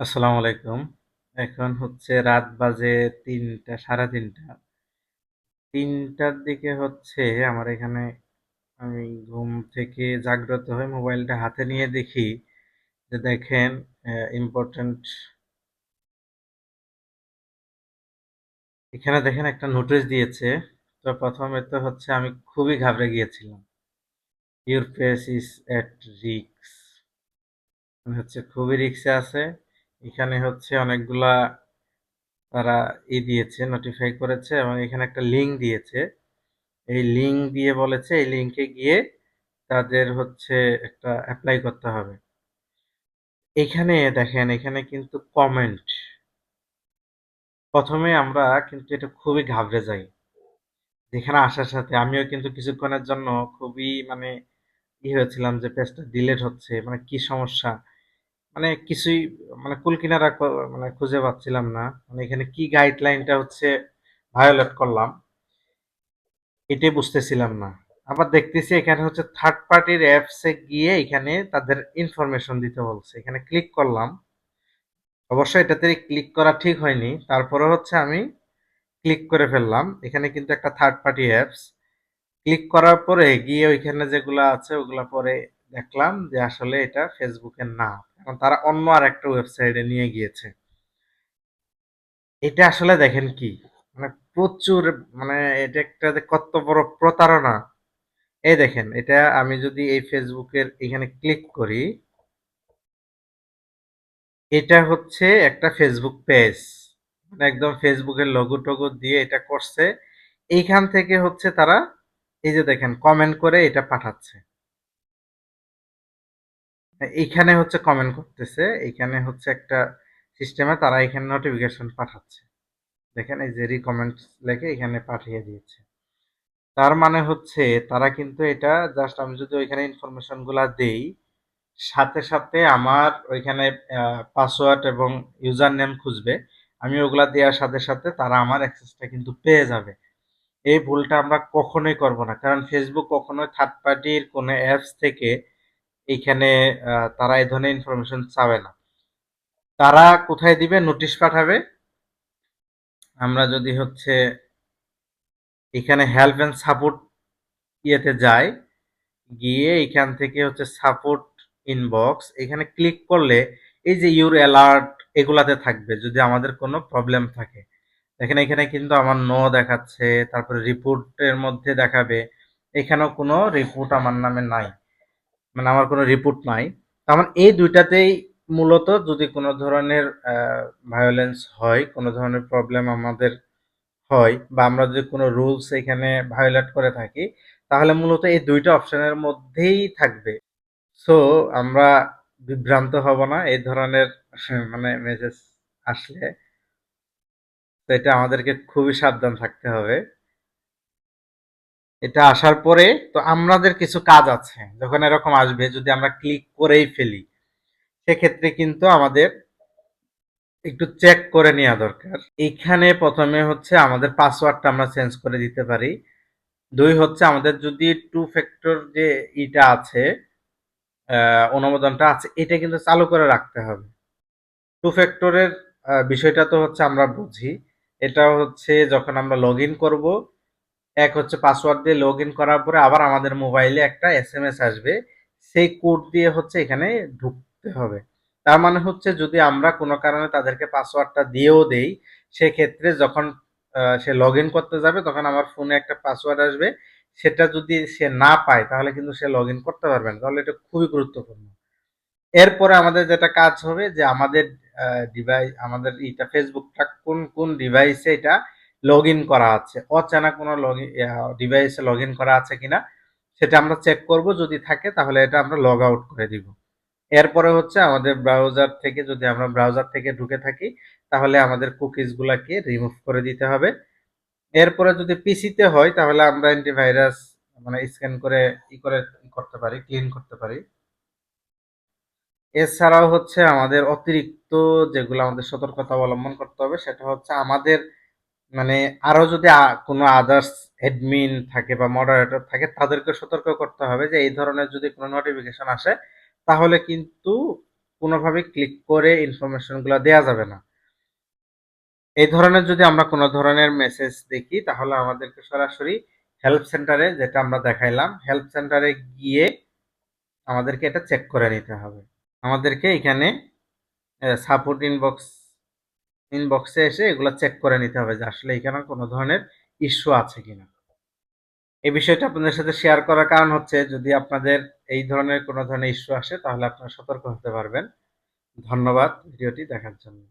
আসসালামু আলাইকুম। এখন হচ্ছে রাত বাজে ৩টা ৩:৩০ ৩টার দিকে হচ্ছে আমার এখানে আমি ঘুম থেকে জাগ্রত হয়ে মোবাইলটা হাতে নিয়ে দেখি যে দেখেন ইম্পোর্টেন্ট এখানে দেখেন একটা নোটিশ দিয়েছে। তো প্রথমে তো হচ্ছে আমি খুবই ঘাবড়ে গিয়েছিলাম। "ইউর ফেস ইস অ্যাট রিক্স হচ্ছে খুবই রিস্কে আছে। এখানে হচ্ছে অনেকগুলা তারা ই দিয়েছে, নোটিফাই করেছে এবং এখানে একটা লিঙ্ক দিয়েছে। এই লিঙ্ক দিয়ে বলেছে এই লিঙ্কে গিয়ে তাদের হচ্ছে একটা অ্যাপ্লাই করতে হবে। এখানে দেখেন এখানে কিন্তু কমেন্ট। প্রথমে আমরা কিন্তু এটা খুবই ঘাবড়ে যাই। যেখানে আসার সাথে আমিও কিন্তু কিছুক্ষণের জন্য খুবই মানে ই হয়েছিলাম যে পেজটা ডিলেট হচ্ছে। মানে কি সমস্যা? মানে কিছুই মানে কুল কিনারা মানে খুঁজে পাচ্ছিলাম না। মানে এখানে কি গাইডলাইনটা হচ্ছে ভায়োলেট করলাম। এটাই বুঝতেছিলাম না। আবার দেখতেছি এখানে হচ্ছে থার্ড পার্টির অ্যাপস গিয়ে এখানে তাদের ইনফরমেশন দিতে বলছে। এখানে ক্লিক করলাম। অবশ্যই এটাতে ক্লিক করা ঠিক হয়নি। তারপরেও হচ্ছে আমি ক্লিক করে ফেললাম। এখানে কিন্তু একটা থার্ড পার্টি অ্যাপস। ক্লিক করার পরে গিয়ে ওইখানে যেগুলা আছে, ওগুলা পরে দেখলাম যে আসলে এটা এর না। কারণ তারা অন্য আর একটা ওয়েবসাইটে নিয়ে গিয়েছে। এটা আসলে দেখেন কি? মানে প্রচুর মানে এটা একটা কত বড় প্রতারণা। এই দেখেন, এটা আমি যদি এই ফেসবুকের এখানে ক্লিক করি, এটা হচ্ছে একটা ফেসবুক পেজ। মানে একদম ফেসবুকের এর লোগো-টোগো দিয়ে এটা করছে। এইখান থেকে হচ্ছে তারা এই যে দেখেন কমেন্ট করে এটা পাঠাচ্ছে। এইখানে হচ্ছে কমেন্ট করতেছে। এইখানে হচ্ছে একটা সিস্টেমে তারা এখানে নোটিফিকেশন পাঠাচ্ছে। দেখেন এই যে রিকমেন্ড লেখে এখানে পাঠিয়ে দিয়েছে। তার মানে হচ্ছে তারা কিন্তু এটা জাস্ট আমি যদি ওইখানে ইনফরমেশনগুলা দেই, সাথে, সাথে আমার ওইখানে পাসওয়ার্ড এবং ইউজার নেম খুঁজবে। আমি ওগুলা দেওয়ার সাথে, সাথে তারা আমার অ্যাক্সেসটা কিন্তু পেয়ে যাবে। এই ভুলটা আমরা কখনোই করব না। কারণ ফেসবুক কখনোই থার্ড পার্টির কোনো অ্যাপস থেকে এইখানে তারা এই ধরনের ইনফরমেশন চাবে না। তারা কোথায় দিবে? নোটিশ পাঠাবে। আমরা যদি হচ্ছে এখানে হেল্প অ্যান্ড সাপোর্ট ইয়েতে যাই, গিয়ে এখান থেকে হচ্ছে সাপোর্ট ইনবক্স এখানে ক্লিক করলে এই যে ইউর অ্যালার্ট এগুলাতে থাকবে যদি আমাদের কোনো প্রবলেম থাকে। দেখেন এখানে কিন্তু আমার নো দেখাচ্ছে, তারপরে রিপোর্টের মধ্যে দেখাবে। এখানেও কোনো রিপোর্ট আমার নামে নাই। মানে আমার কোনো রিপোর্ট নাই। তার মানে এই দুইটাতেই মূলত যদি কোনো ধরনের ভায়োলেন্স হয়, কোনো ধরনের প্রবলেম আমাদের হয় বা আমরা যদি কোনো রুলস এখানে ভায়োলেট করে থাকি, তাহলে মূলত এই ২ টা অপশনের মধ্যেই থাকবে। সো আমরা বিভ্রান্ত হব না এই ধরনের মানে মেসেজ আসলে। তো এটা আমাদেরকে খুবই সাবধান থাকতে হবে। এটা আসার পরে তো আমাদের কিছু কাজ আছে। যখন এরকম আসবে যদি আমরা ক্লিক করেই ফেলি, সেক্ষেত্রে কিন্তু আমাদের একটু চেক করে নেওয়া দরকার। এইখানে প্রথমে হচ্ছে আমাদের পাসওয়ার্ডটা আমরা চেঞ্জ করে দিতে পারি। দুই হচ্ছে আমাদের যদি টু ফ্যাক্টর যে ইটা আছে, অনুমোদনটা আছে, এটা কিন্তু চালু করে রাখতে হবে। টু ফ্যাক্টরের বিষয়টা তো হচ্ছে আমরা বুঝি। এটা হচ্ছে যখন আমরা লগইন করব, এক হচ্ছে পাসওয়ার্ড দিয়ে লগ ইন করার পরে আবার আমাদের মোবাইলে একটা এস এম এস আসবে। সেই কোড দিয়ে হচ্ছে এখানে ঢুকতে হবে। তার মানে হচ্ছে যদি আমরা কোনো কারণে তাদেরকে পাসওয়ার্ডটা দিয়েও দেই, সেক্ষেত্রে যখন সে লগ ইন করতে যাবে তখন আমার ফোনে একটা পাসওয়ার্ড আসবে। সেটা যদি সে না পায় তাহলে কিন্তু সে লগ ইন করতে পারবে না। তাহলে এটা খুবই গুরুত্বপূর্ণ। এরপরে আমাদের যেটা কাজ হবে যে আমাদের ডিভাইস আমাদের ইটা ফেসবুকটা কোন, কোন ডিভাইসে এটা লগইন করা আছে। অচেনা কোনো ইয়া ডিভাইসে লগইন করা আছে কিনা সেটা আমরা চেক করব। যদি থাকে তাহলে এটা আমরা লগ আউট করে দিব। এরপরে হচ্ছে আমাদের ব্রাউজার থেকে যদি আমরা ব্রাউজার থেকে ঢুকে থাকি তাহলে আমাদের কুকিজ গুলাকে রিমুভ করে দিতে হবে। এরপরে যদি পিসিতে হয় তাহলে আমরা অ্যান্টিভাইরাস মানে স্ক্যান করে ই করে করতে পারি, ক্লিন করতে পারি। এছাড়াও হচ্ছে আমাদের অতিরিক্ত যেগুলো আমাদের সতর্কতা অবলম্বন করতে হবে সেটা হচ্ছে আমাদের মানে আরও যদি কোনো আদার্স অ্যাডমিন থাকে বা মডারেটর থাকে তাদেরকে সতর্ক করতে হবে যে এই ধরনের যদি কোনো নোটিফিকেশন আসে, তাহলে কিন্তু কোনোভাবে ক্লিক করে ইনফরমেশন ইনফরমেশনগুলো দেওয়া যাবে না। এই ধরনের যদি আমরা কোনো ধরনের মেসেজ দেখি, তাহলে আমাদেরকে সরাসরি হেল্প সেন্টারে যেটা আমরা দেখাইলাম হেল্প সেন্টারে গিয়ে আমাদেরকে এটা চেক করে নিতে হবে। আমাদেরকে এখানে সাপোর্ট ইনবক্স ইনবক্সে এসে এগুলো চেক করে নিতে হবে যে আসলে এখানে কোনো ধরনের ইস্যু আছে কিনা। এই বিষয়টা আপনাদের সাথে শেয়ার করার কারণ হচ্ছে যদি আপনাদের এই ধরনের কোনো ধরনের ইস্যু আসে তাহলে আপনারা সতর্ক হতে পারবেন। ধন্যবাদ, ভিডিওটি দেখার জন্য।